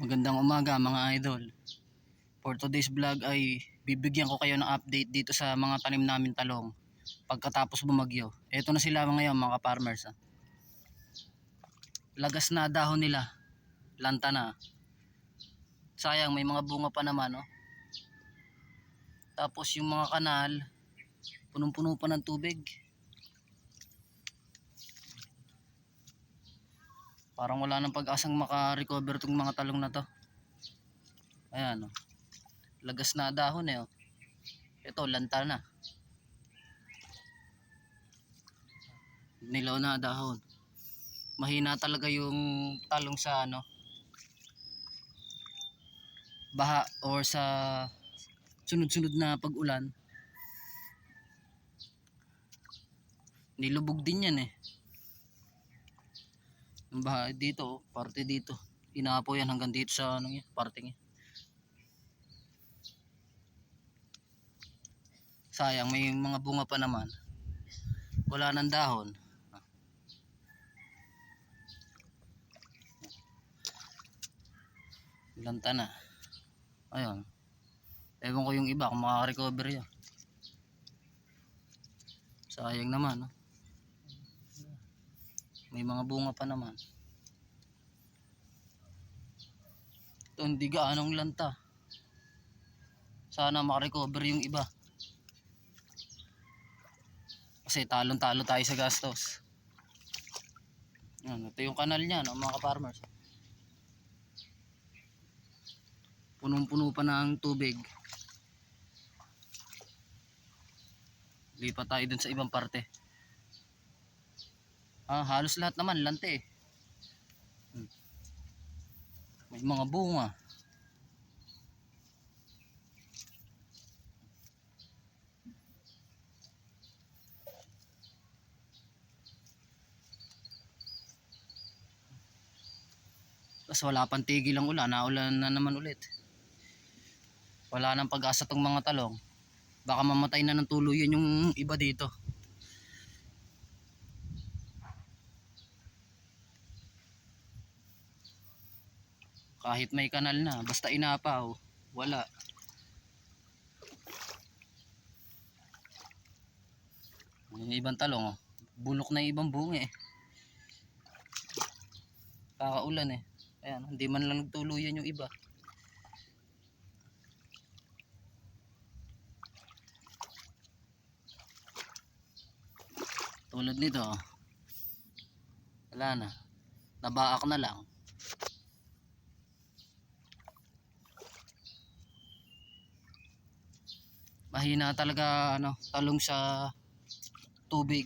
Magandang umaga mga idol. For today's vlog ay bibigyan ko kayo ng update dito sa mga tanim namin talong pagkatapos bumagyo. Ito na sila ngayon mga farmers. ah. Lagas na dahon nila. Lanta na. Sayang may mga bunga pa naman oh. Tapos yung mga kanal punong-puno pa ng tubig. Parang wala nang pag-asang maka-recover tong mga talong na to. Ayan oh. Lagas na dahon eh oh. Ito lanta na. Nilaw na dahon. Mahina talaga yung talong sa ano baha or sa sunod-sunod na pag-ulan. Nilubog din yan eh. Ang baha dito, oh, parte dito. Inapo yan hanggang dito sa ano yan, parte niya. Sayang, may mga bunga pa naman. Wala nang dahon. Lanta na. Ayun. Ewan ko yung iba kung makaka-recover yan. Sayang naman, no? May mga bunga pa naman. Ito hindi gaanong lanta. Sana makarecover yung iba. Kasi talon-talo tayo sa gastos. Yan, ito yung kanal niya, no, mga ka-farmers. Punong-puno pa ng tubig. Lipat tayo dun sa ibang parte. Ah, halos lahat naman lante. Hmm. May mga bunga. Tapos wala pang tigil ang ulan, naulan na naman ulit. Wala nang pag-asa tong mga talong. Baka mamatay na ng tuluyan yung iba dito. Kahit may kanal na basta inapaw wala. Yung ibang talong oh. bulok na ibang bunga eh. Kakaulan eh. Ayan hindi man lang nagtuluyan yung iba. Tulad nito oh. wala na. Nabaak na lang mahina talaga ano talong sa tubig.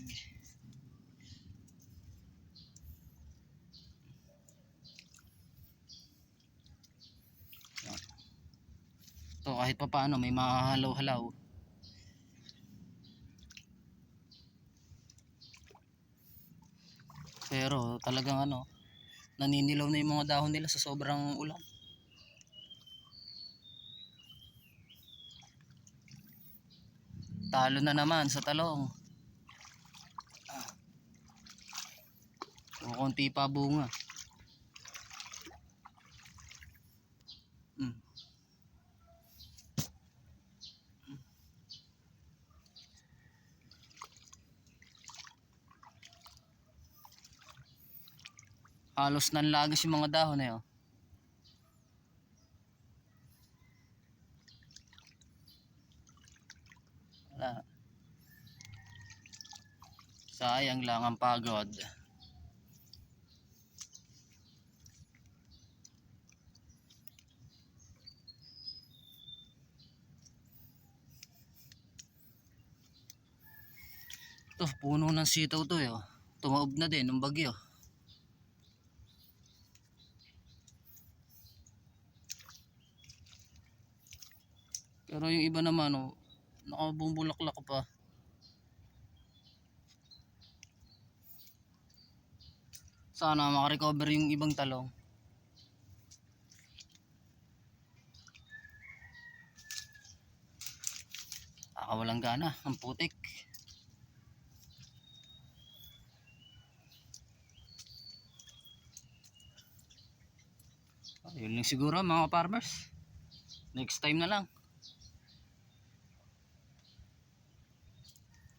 To kahit pa paano may mahalaw-halaw. Pero talagang ano naninilaw na yung mga dahon nila sa sobrang ulan Talo na naman sa talong. Ah. Kukunti pa bunga. Mm. Halos nanlagos yung mga dahon na yun. Wala. Sayang lang ang pagod. Ito, puno ng sitaw to eh. oh. Tumaob na din ng bagyo. Pero yung iba naman, oh, nakabubulaklak pa. Sana makarecover yung ibang talong. Nakawalang gana, ang putik. Yun lang siguro mga farmers. Next time na lang.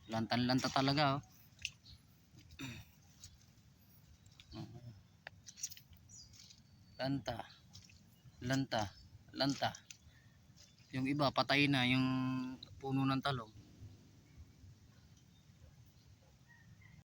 Lantan-lanta talaga oh. Lanta. Lanta. Lanta. Yung iba patay na yung puno ng talong.